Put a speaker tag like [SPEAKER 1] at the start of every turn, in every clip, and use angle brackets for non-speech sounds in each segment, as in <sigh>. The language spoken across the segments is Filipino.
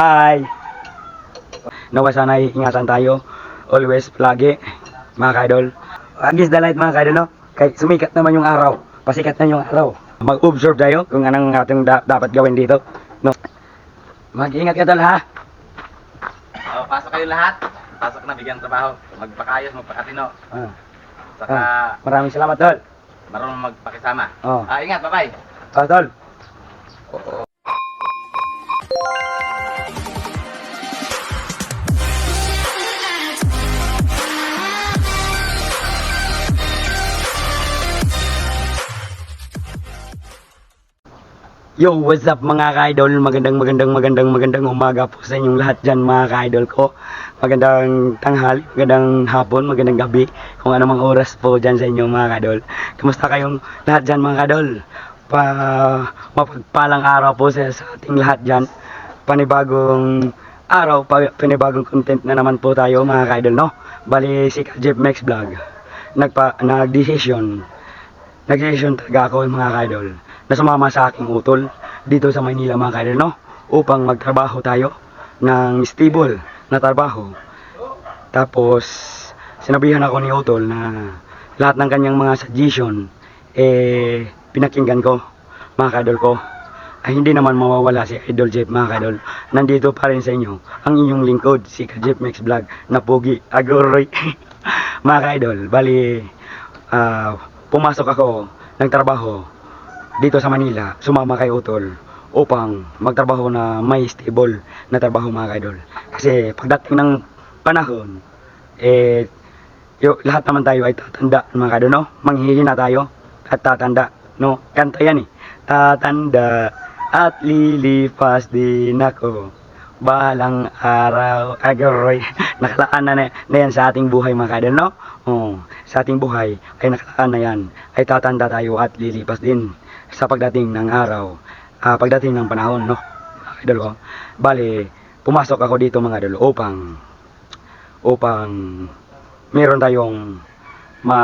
[SPEAKER 1] Hi! Nawa sana ingatan tayo. Always, lagi, mga kaidol. Against the light, mga kaidol, no? Kay sumikat naman yung araw. Pasikat na yung araw. Mag-observe tayo kung anong ating da- dapat gawin dito. No? Mag-ingat ka tol, ha?
[SPEAKER 2] Oh, pasok kayo lahat. Pasok na bigyan trabaho. Magpakayos, magpakatino.
[SPEAKER 1] Ah,
[SPEAKER 2] Saka
[SPEAKER 1] ah, maraming salamat, tol.
[SPEAKER 2] marunong magpakisama.
[SPEAKER 1] Oh.
[SPEAKER 2] Ah, ingat, bye-bye.
[SPEAKER 1] Ah, tol. Yo, what's up mga ka-idol? Magandang magandang magandang magandang umaga po sa inyong lahat dyan mga ka-idol ko. Magandang tanghali, magandang hapon, magandang gabi, kung anumang oras po dyan sa inyo mga ka-idol. Kamusta kayong lahat dyan mga ka-idol? Pa, mapagpalang araw po sa, sa ating lahat dyan. Panibagong araw, pa, panibagong content na naman po tayo mga ka-idol, no? Bali si Jeff Max Vlog. Nagpa, nag-decision nag-decision talaga ako mga kaidol na sumama sa aking utol dito sa Maynila mga kaidol no? Upang magtrabaho tayo ng stable na trabaho. Tapos sinabihan ako ni utol na lahat ng kanyang mga suggestion eh pinakinggan ko mga kaidol ko. Ay hindi naman mawawala si Idol Jeff mga kaidol. Nandito pa rin sa inyo ang inyong lingkod si Ka Jeff Max Vlog na pogi agoroy <laughs> mga kaidol bali ah pumasok ako ng trabaho dito sa Manila, sumama kay Utol upang magtrabaho na may stable na trabaho mga kaidol. Kasi pagdating ng panahon, eh, yo, lahat naman tayo ay tatanda mga kaidol, no? Manghihina tayo at tatanda, no? Kanta yan eh. Tatanda at lilipas din ako. Balang araw, agaroy, <laughs> nakalaan na, na, na yan sa ating buhay mga kaidol, no? Oh, sa ating buhay ay nakalaan na yan, ay tatanda tayo at lilipas din sa pagdating ng araw, ah, pagdating ng panahon, no? Idol ko. Bali, pumasok ako dito mga idol upang upang meron tayong ma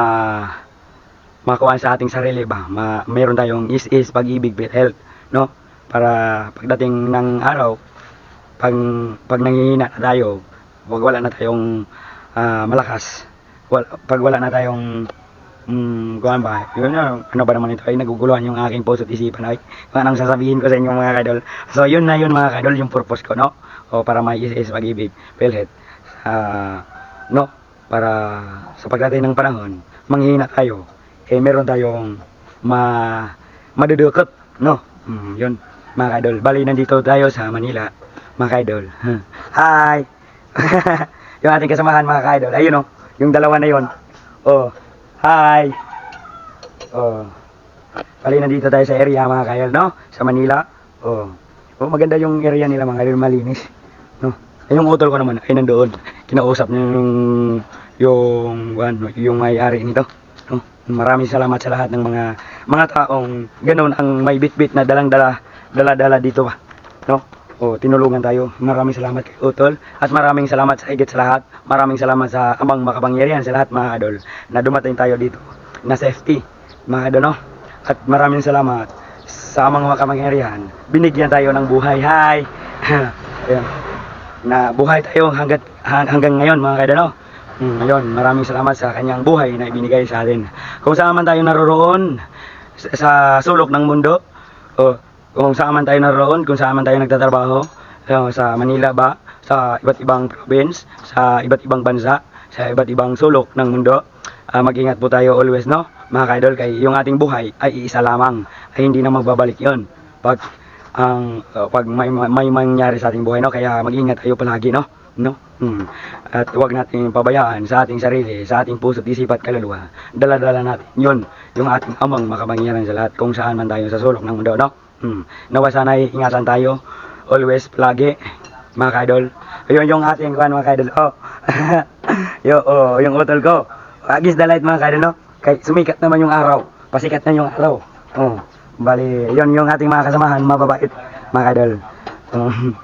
[SPEAKER 1] makuha sa ating sarili ba, ma, meron tayong is-is pag-ibig with health, no? Para pagdating ng araw, pag, pag nanghihina na tayo, wag wala na tayong ah, malakas, wal, pag wala na tayong mm, kuhan ba, yun na, ano ba naman ito, ay naguguluhan yung aking puso at isipan, ay, kung anong sasabihin ko sa inyo mga kadol. So, yun na yun mga kadol, yung purpose ko, no? O para may is pag-ibig, pelhet, ah, no? Para sa pagdating ng panahon, manghihina tayo, eh meron tayong ma madudukot, no? Mm, yun, mga kadol. Bali, nandito tayo sa Manila, mga kadol. <laughs> Hi! <laughs> yung ating kasamahan, mga kadol. Ayun, oh, yung dalawa na yun. Oh, hi! Oh, bali, nandito tayo sa area, mga kadol, no? Sa Manila. Oh, oh maganda yung area nila, mga kadol, malinis. No? Eh, yung utol ko naman, ay nandoon. Kinausap niya yung, yung, ano, yung may-ari nito. No? Maraming salamat sa lahat ng mga mga taong ganoon ang may bitbit na dalang-dala dala-dala dito ba. No? O tinulungan tayo. Maraming salamat Utol at maraming salamat sa higit sa lahat. Maraming salamat sa amang makapangyarihan sa lahat mga idol na dumating tayo dito na safety mga idol no. At maraming salamat sa amang makapangyarihan. Binigyan tayo ng buhay. Hi. <laughs> Ayan. Na buhay tayo hanggat hang- hanggang ngayon mga idol no. Mm, ayun, maraming salamat sa kanyang buhay na ibinigay sa atin. Kung saan man tayo naroroon sa, sa sulok ng mundo, o kung saan man tayo naroroon, kung saan man tayo nagtatrabaho, o, sa Manila ba, sa iba't ibang province, sa iba't ibang bansa, sa iba't ibang sulok ng mundo, ah, mag-ingat po tayo always, no? Mga kaidol, kay yung ating buhay ay iisa lamang, ay hindi na magbabalik yon Pag ang uh, pag may, may mangyari sa ating buhay no? Kaya mag-ingat tayo palagi no? No? Hmm. at huwag natin pabayaan sa ating sarili sa ating puso isip at kaluluwa. Dala-dala natin yun yung ating amang makapangyarihan sa lahat kung saan man tayo sa sulok ng mundo no hmm. nawa sana ingatan tayo always palagi mga kaidol ayun yung ating kuan mga kaidol oh <laughs> yo oh yung utol ko agis the light mga kaidol no kay sumikat naman yung araw pasikat na yung araw oh Bali, yon yung ating mga kasamahan, mababait, mga kadol. Um,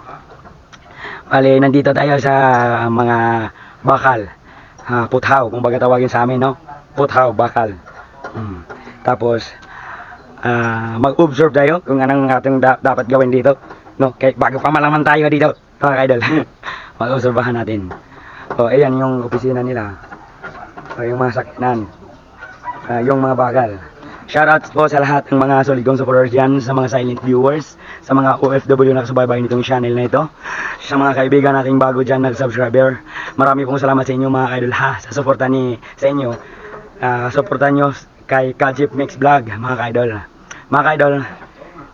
[SPEAKER 1] <laughs> bali, nandito tayo sa mga bakal. Ah, puthaw, kung baga tawagin sa amin, no? Puthaw, bakal. Mm. Tapos, ah, mag-observe tayo kung anong ating da- dapat gawin dito. No? Kaya bago pa malaman tayo dito, mga idol. <laughs> Mag-obserbahan natin. O, ayan yung opisina nila. O, yung mga sakinan. Ah, yung mga bagal. Shoutout po sa lahat ng mga soligong supporters dyan, sa mga silent viewers, sa mga OFW na kasubaybay nitong channel na ito, sa mga kaibigan nating bago dyan nag-subscriber. Marami pong salamat sa inyo mga idol ha, sa suporta ni sa inyo. Ah, suporta nyo kay Kajip Mix Vlog, mga idol. Mga idol,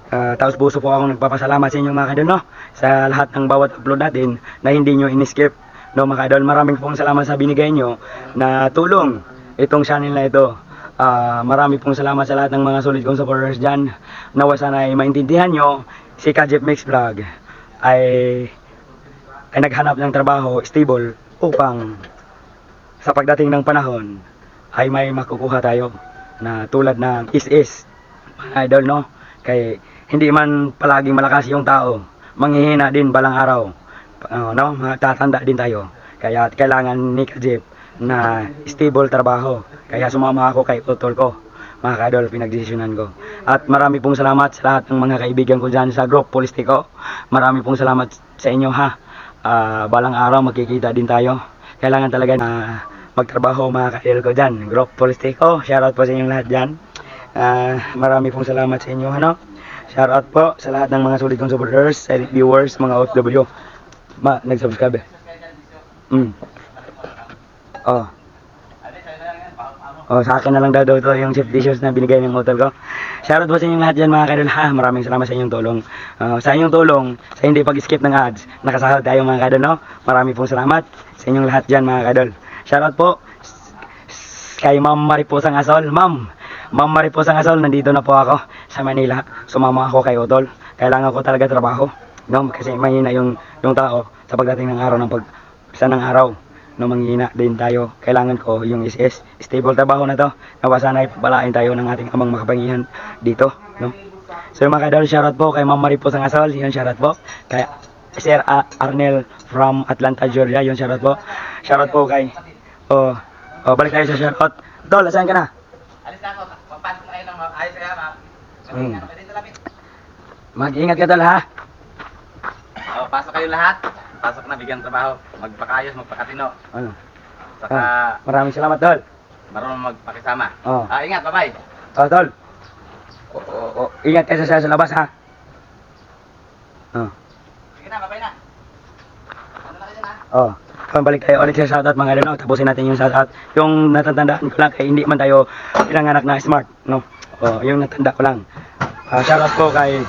[SPEAKER 1] Ah, taos puso po akong nagpapasalamat sa inyo mga kadol, no? Sa lahat ng bawat upload natin na hindi nyo in-skip. No, mga kadol, maraming pong salamat sa binigay nyo na tulong itong channel na ito. Ah, marami pong salamat sa lahat ng mga solid kong supporters dyan. Nawa sana ay maintindihan nyo, si Kajep Mix Vlog ay, ay naghanap ng trabaho stable upang sa pagdating ng panahon ay may makukuha tayo na tulad ng is-is mga idol no? Kay hindi man palaging malakas yung tao manghihina din balang araw. Uh, no? Matatanda din tayo. Kaya kailangan ni Kajip na stable trabaho. Kaya sumama ako kay utol ko. Mga kadol pinagdesisyonan ko. At marami pong salamat sa lahat ng mga kaibigan ko dyan sa group politiko. Marami pong salamat sa inyo ha? Ah, balang araw magkikita din tayo. Kailangan talaga na magtrabaho mga kaidol ko dyan group politiko. Shoutout po sa inyong lahat dyan Ah, marami pong salamat sa inyo ano shoutout po sa lahat ng mga sulit kong supporters silent viewers mga OFW ma nag-subscribe mm. oh Oh, sa akin na lang daw daw to yung chip dishes na binigay ng hotel ko. Shoutout po sa inyong lahat dyan mga kadol ha. Maraming salamat sa inyong tulong. Ah, sa inyong tulong, sa hindi pag-skip ng ads, nakasahod tayo mga kadol no. Maraming pong salamat sa inyong lahat dyan mga kadol. Shoutout po kay Ma'am Maripusang Asol. Ma'am, Ma'am Maripusang Asol, nandito na po ako sa Manila. Sumama ako kay Utol. Kailangan ko talaga trabaho. No, kasi mahina yung, yung tao sa pagdating ng araw ng pag sa ng araw no manghina din tayo. Kailangan ko yung SS stable trabaho na to. Nawa sana ipabalain tayo ng ating amang makapangyarihan dito, no. So yung mga kadol, shoutout po kay Ma'am Maripos ang asal, yun shoutout po. Kay Sir Arnel from Atlanta, Georgia, yun shoutout po. Shoutout po kay Oh, oh balik tayo sa shoutout. Dol, saan ka na?
[SPEAKER 2] Alis na ako. Papasok na kayo ng mga ayos kaya, ma'am.
[SPEAKER 1] Hmm. Mag-ingat ka dol ha.
[SPEAKER 2] Oh, pasok kayo lahat. Pasok na bigyan trabaho. Magpakayos, magpakatino.
[SPEAKER 1] Ano?
[SPEAKER 2] Saka
[SPEAKER 1] Ah, maraming salamat dol.
[SPEAKER 2] marunong magpakisama.
[SPEAKER 1] Oh.
[SPEAKER 2] Ah, ingat, bye-bye.
[SPEAKER 1] Oh, dol. Oh, oh, oh. Ingat ka sa, sa labas ha. Oh.
[SPEAKER 2] Sige na, bye-bye na. Ano na kayo na?
[SPEAKER 1] Oh, kung balik tayo ulit sa shoutout mga ano, tapusin natin yung shoutout. Yung natatandaan ko lang kay hindi man tayo pinanganak na smart, no? Oh, yung natanda ko lang. Ah, shoutout po kay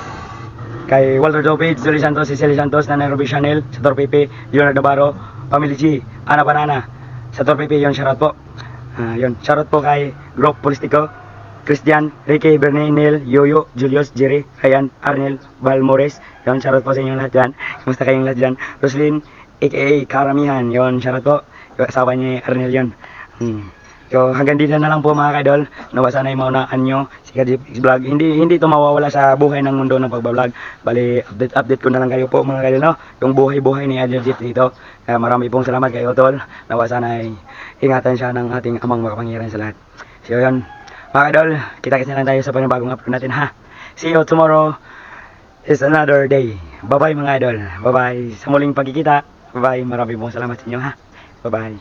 [SPEAKER 1] kay Walter Jopage, Julie Santos, Cecily Santos, Nanay Ruby Chanel, sa Torpepe, Leonardo Navarro, Family G, Ana Banana, sa Torpepe, yun, shoutout po. Ah, yun, shoutout po kay Group Polistico, Christian, Ricky, Bernie, Neil, Yoyo, Julius, Jerry, Ryan, Arnel, Balmores, yun, shoutout po sa inyong lahat dyan. <laughs> Kumusta kayong lahat dyan? Roslyn, aka Karamihan, yun, shoutout po. Yung asawa niya, Arnel, yun. Hmm. So, hanggang dito na lang po mga kaidol. Nawa sana yung maunaan nyo si Kajip X Vlog. Hindi, hindi ito mawawala sa buhay ng mundo ng pagbablog. Bali, update, update ko na lang kayo po mga kaidol, no? Yung buhay-buhay ni Kajip dito. Kaya marami pong salamat kay Otol. Nawa sana ay ingatan siya ng ating amang makapangyarihan sa lahat. So, yun. Mga kaidol, kita-kita na lang tayo sa panibagong upload natin, ha? See you tomorrow is another day. Bye-bye mga idol. Bye-bye. Sa muling pagkikita. Bye-bye. Marami pong salamat sa inyo, ha? Bye-bye.